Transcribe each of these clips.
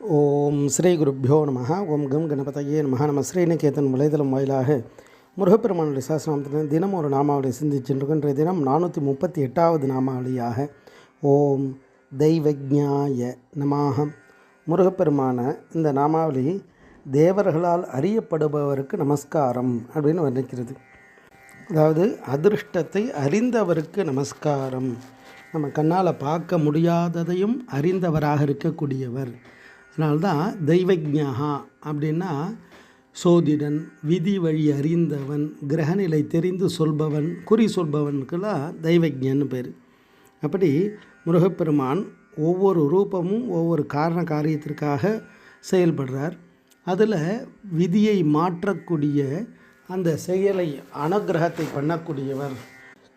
ஓம் ஸ்ரீ குருப்பியோ நம ஓம் கம் கணபதையே நம நம்ம ஸ்ரீநிகேதன் வலைதளம் வாயிலாக முருகப்பெருமானுடைய சாஸ்திரத்தில் தினம் ஒரு நாமாவளி சிந்திச்சுருக்கோம் தினம் நானூற்றி முப்பத்தி எட்டாவது நாமாவளியாக ஓம் தெய்வஜாய நமாகம் முருகப்பெருமான இந்த நாமாவளி தேவர்களால் அறியப்படுபவருக்கு நமஸ்காரம் அப்படின்னு வர்ணிக்கிறது. அதாவது அதிர்ஷ்டத்தை அறிந்தவருக்கு நமஸ்காரம். நம்ம கண்ணால் பார்க்க முடியாததையும் அறிந்தவராக இருக்கக்கூடியவர். அதனால்தான் தெய்வஜாகா அப்படின்னா சோதிடன் விதி வழி அறிந்தவன் கிரகநிலை தெரிந்து சொல்பவன் குறி சொல்பவனுக்கெல்லாம் தெய்வஜ்ஞன்னு பேர். அப்படி முருகப்பெருமான் ஒவ்வொரு ரூபமும் ஒவ்வொரு காரண காரியத்திற்காக செயல்படுறார். அதில் விதியை மாற்றக்கூடிய அந்த செயலை அனுகிரகத்தை பண்ணக்கூடியவர்.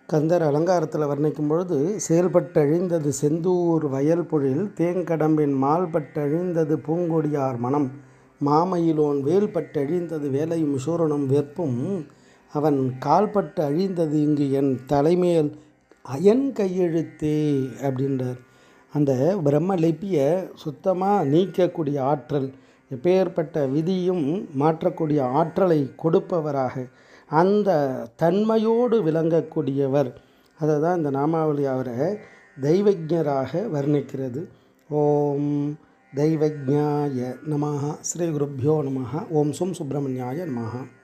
கந்தர் அலங்காரத்தில் வர்ணிக்கும் பொழுது செயல்பட்டழிந்தது செந்தூர் வயல் பொழில் தேங்கடம்பின் மால்பட்டழிந்தது பூங்கொடியார் மனம். மாமையிலோன் வேல்பட்டழிந்தது வேலையும் சூரனும் வெப்பும் அவன் கால்பட்டு அழிந்தது இங்கு என் தலைமேல் அயன் கையெழுத்தே அப்படின்றார். அந்த பிரம்ம லிபியை சுத்தமாக நீக்கக்கூடிய ஆற்றல் எப்பேற்பட்ட விதியும் மாற்றக்கூடிய ஆற்றலை கொடுப்பவராக அந்த தன்மையோடு விளங்கக்கூடியவர். அதை தான் இந்த நாமாவளி அவரை தெய்வஜராக வர்ணிக்கிறது. ஓம் தெய்வஜாய நமஹா ஸ்ரீ குருப்பியோ நமஹா ஓம் சும் சுப்பிரமணியாய நமஹா.